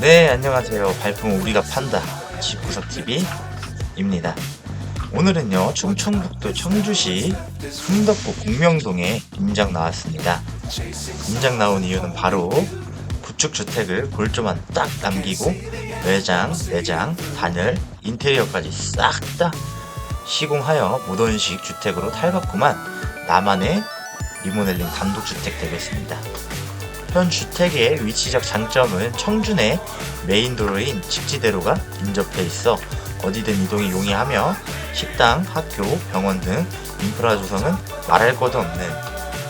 네, 안녕하세요. 발품 우리가 판다. 집구석TV입니다. 오늘은요, 충청북도 청주시 흥덕구 공명동에 임장 나왔습니다. 임장 나온 이유는 바로 구축주택을 골조만 딱 남기고 외장, 내장, 단열, 인테리어까지 싹 다 시공하여 모던식 주택으로 탈바꿈한 나만의 리모델링 단독주택 되겠습니다. 현 주택의 위치적 장점은 청준의 메인 도로인 직지대로가 인접해 있어 어디든 이동이 용이하며 식당, 학교, 병원 등 인프라 조성은 말할 것도 없는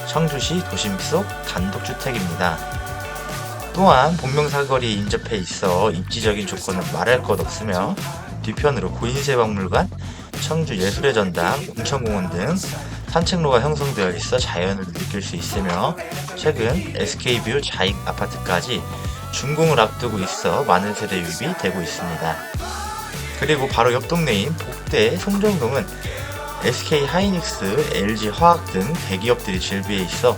청주시 도심 속 단독주택입니다. 또한 본명사거리에 인접해 있어 입지적인 조건은 말할 것 없으며 뒤편으로 고인세 박물관, 청주 예술의 전당, 온천공원 등 산책로가 형성되어 있어 자연을 느낄 수 있으며 최근 SK뷰 자익 아파트까지 준공을 앞두고 있어 많은 세대 유입이 되고 있습니다. 그리고 바로 옆 동네인 복대 송정동은 SK 하이닉스, LG 화학 등 대기업들이 즐비해 있어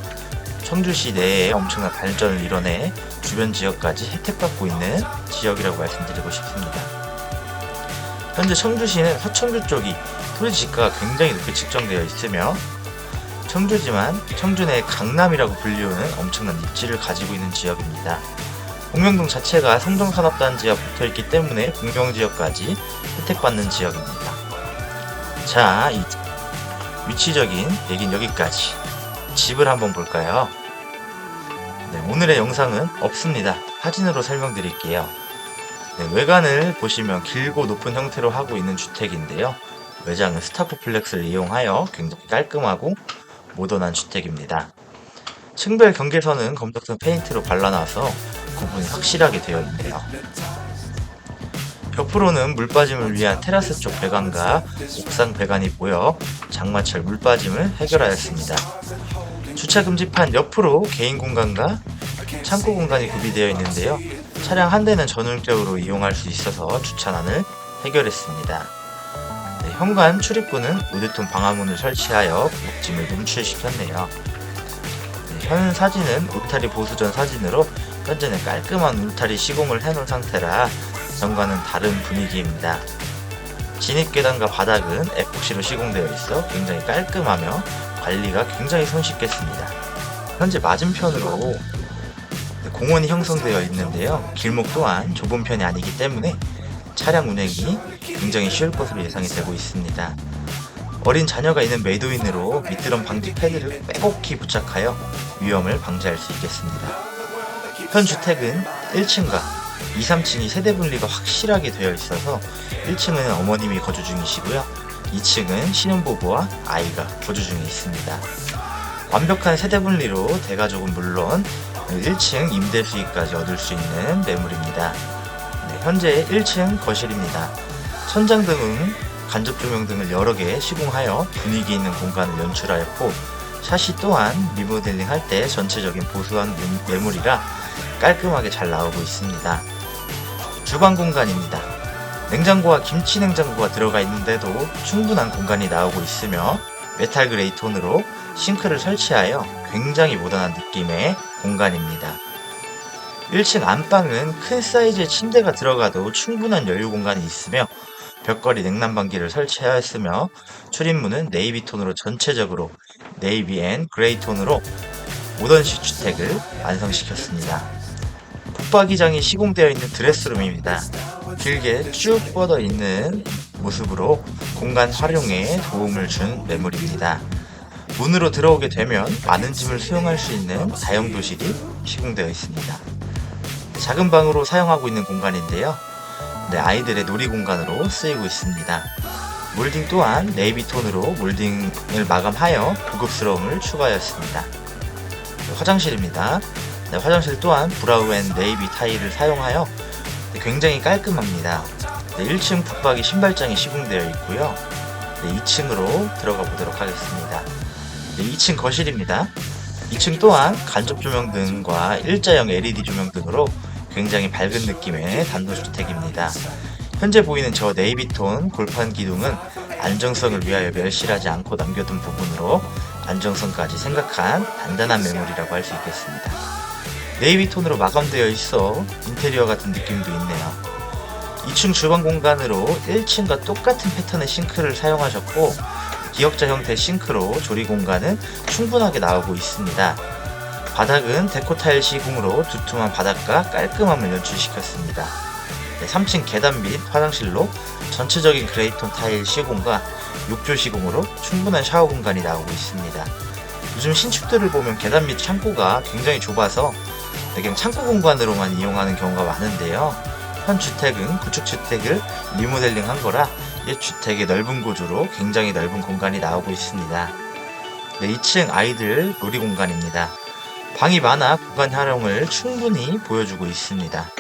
청주시 내에 엄청난 발전을 이뤄내 주변 지역까지 혜택받고 있는 지역이라고 말씀드리고 싶습니다. 현재 청주시는 서청주 쪽이 토지 지가가 굉장히 높게 측정되어 있으며 청주지만 청주 내 강남이라고 불리우는 엄청난 입지를 가지고 있는 지역입니다. 공명동 자체가 성동산업단지와 붙어있기 때문에 공경지역까지 혜택받는 지역입니다. 자, 이 위치적인 얘긴 여기까지. 집을 한번 볼까요? 네, 오늘의 영상은 없습니다. 사진으로 설명드릴게요. 네, 외관을 보시면 길고 높은 형태로 하고 있는 주택인데요. 외장은 스타코플렉스를 이용하여 굉장히 깔끔하고 모던한 주택입니다. 층별 경계선은 검정색 페인트로 발라놔서 구분이 확실하게 되어 있네요. 옆으로는 물빠짐을 위한 테라스 쪽 배관과 옥상 배관이 보여 장마철 물빠짐을 해결하였습니다. 주차 금지판 옆으로 개인 공간과 창고 공간이 구비되어 있는데요. 차량 한 대는 전용적으로 이용할 수 있어서 주차난을 해결했습니다. 네, 현관 출입구는 우드톤 방화문을 설치하여 목짐을 노출시켰네요. 네, 현 사진은 울타리 보수 전 사진으로 현재는 깔끔한 울타리 시공을 해놓은 상태라 전과는 다른 분위기입니다. 진입 계단과 바닥은 에폭시로 시공되어 있어 굉장히 깔끔하며 관리가 굉장히 손쉽겠습니다. 현재 맞은편으로 공원이 형성되어 있는데요. 길목 또한 좁은 편이 아니기 때문에 차량 운행이 굉장히 쉬울 것으로 예상이 되고 있습니다. 어린 자녀가 있는 매도인으로 미끄럼 방지 패드를 빼곡히 부착하여 위험을 방지할 수 있겠습니다. 현 주택은 1층과 2, 3층이 세대 분리가 확실하게 되어 있어서 1층은 어머님이 거주 중이시고요. 2층은 신혼부부와 아이가 거주 중에 있습니다. 완벽한 세대 분리로 대가족은 물론 1층 임대 수익까지 얻을 수 있는 매물입니다. 네, 현재 1층 거실입니다. 천장 등은 간접 조명 등을 여러 개 시공하여 분위기 있는 공간을 연출하였고 샤시 또한 리모델링 할 때 전체적인 보수한 매물이라 깔끔하게 잘 나오고 있습니다. 주방 공간입니다. 냉장고와 김치 냉장고가 들어가 있는데도 충분한 공간이 나오고 있으며 메탈 그레이 톤으로 싱크를 설치하여 굉장히 모던한 느낌의 공간입니다. 1층 안방은 큰 사이즈의 침대가 들어가도 충분한 여유 공간이 있으며 벽걸이 냉난방기를 설치하였으며 출입문은 네이비 톤으로 전체적으로 네이비 앤 그레이 톤으로 모던식 주택을 완성시켰습니다. 붙박이장이 시공되어 있는 드레스룸입니다. 길게 쭉 뻗어 있는 모습으로 공간 활용에 도움을 준 매물입니다. 문으로 들어오게 되면 많은 짐을 수용할 수 있는 다용 도실이 시공되어 있습니다. 작은 방으로 사용하고 있는 공간인데요. 네, 아이들의 놀이 공간으로 쓰이고 있습니다. 몰딩 또한 네이비 톤으로 몰딩을 마감하여 고급스러움을 추가하였습니다. 네, 화장실입니다. 네, 화장실 또한 브라운 네이비 타일을 사용하여 굉장히 깔끔합니다. 네, 1층 북박이 신발장이 시공되어 있고요. 네, 2층으로 들어가 보도록 하겠습니다. 네, 2층 거실입니다. 2층 또한 간접 조명 등과 일자형 LED 조명 등으로 굉장히 밝은 느낌의 단독주택입니다. 현재 보이는 저 네이비톤 골판 기둥은 안정성을 위하여 멸실하지 않고 남겨둔 부분으로 안정성까지 생각한 단단한 매물이라고 할 수 있겠습니다. 네이비 톤으로 마감되어 있어 인테리어 같은 느낌도 있네요. 2층 주방 공간으로 1층과 똑같은 패턴의 싱크를 사용하셨고 기역자 형태의 싱크로 조리 공간은 충분하게 나오고 있습니다. 바닥은 데코 타일 시공으로 두툼한 바닥과 깔끔함을 연출시켰습니다. 네, 3층 계단 및 화장실로 전체적인 그레이톤 타일 시공과 욕조 시공으로 충분한 샤워 공간이 나오고 있습니다. 요즘 신축들을 보면 계단 및 창고가 굉장히 좁아서 네, 그냥 창고 공간으로만 이용하는 경우가 많은데요. 현 주택은 구축 주택을 리모델링 한 거라 옛 주택의 넓은 구조로 굉장히 넓은 공간이 나오고 있습니다. 네, 2층 아이들 놀이 공간입니다. 방이 많아 공간 활용을 충분히 보여주고 있습니다.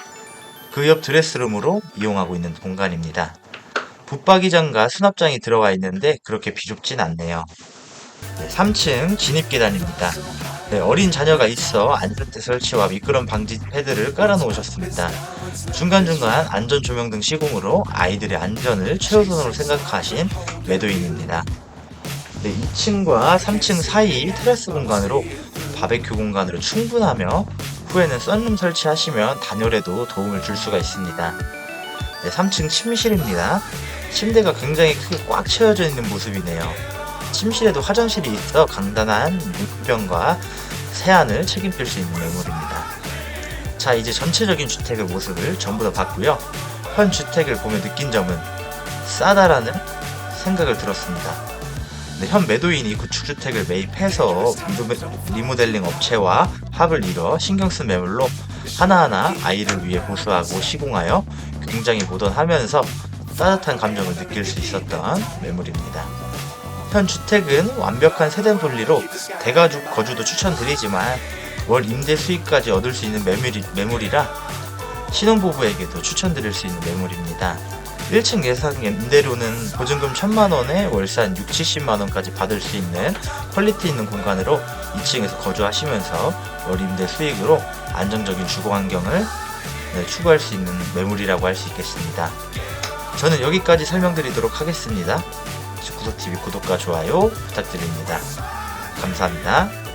그 옆 드레스룸으로 이용하고 있는 공간입니다. 붙박이장과 수납장이 들어가 있는데 그렇게 비좁진 않네요. 네, 3층 진입 계단입니다. 네, 어린 자녀가 있어 안전대 설치와 미끄럼 방지 패드를 깔아 놓으셨습니다. 중간중간 안전 조명 등 시공으로 아이들의 안전을 최우선으로 생각하신 매도인입니다. 네, 2층과 3층 사이 테라스 공간으로 바베큐 공간으로 충분하며 후에는 썬룸 설치하시면 단열에도 도움을 줄 수가 있습니다. 네, 3층 침실입니다. 침대가 굉장히 크게 꽉 채워져 있는 모습이네요. 침실에도 화장실이 있어 간단한 물병과 세안을 책임질 수 있는 매물입니다. 자, 이제 전체적인 주택의 모습을 전부 다 봤고요. 현 주택을 보며 느낀 점은 싸다라는 생각을 들었습니다. 네, 현 매도인이 구축주택을 매입해서 리모- 리모델링 업체와 합을 이뤄 신경 쓴 매물로 하나하나 아이를 위해 보수하고 시공하여 굉장히 모던하면서 따뜻한 감정을 느낄 수 있었던 매물입니다. 현 주택은 완벽한 세대 분리로 대가족 거주도 추천드리지만 월 임대 수익까지 얻을 수 있는 매물이, 매물이라 신혼부부에게도 추천드릴 수 있는 매물입니다. 1층 예상 임대료는 보증금 1000만원에 월세 6, 70만원까지 받을 수 있는 퀄리티 있는 공간으로 2층에서 거주하시면서 월 임대 수익으로 안정적인 주거 환경을 네, 추구할 수 있는 매물이라고 할 수 있겠습니다. 저는 여기까지 설명드리도록 하겠습니다. 구석TV 구독과 좋아요 부탁드립니다. 감사합니다.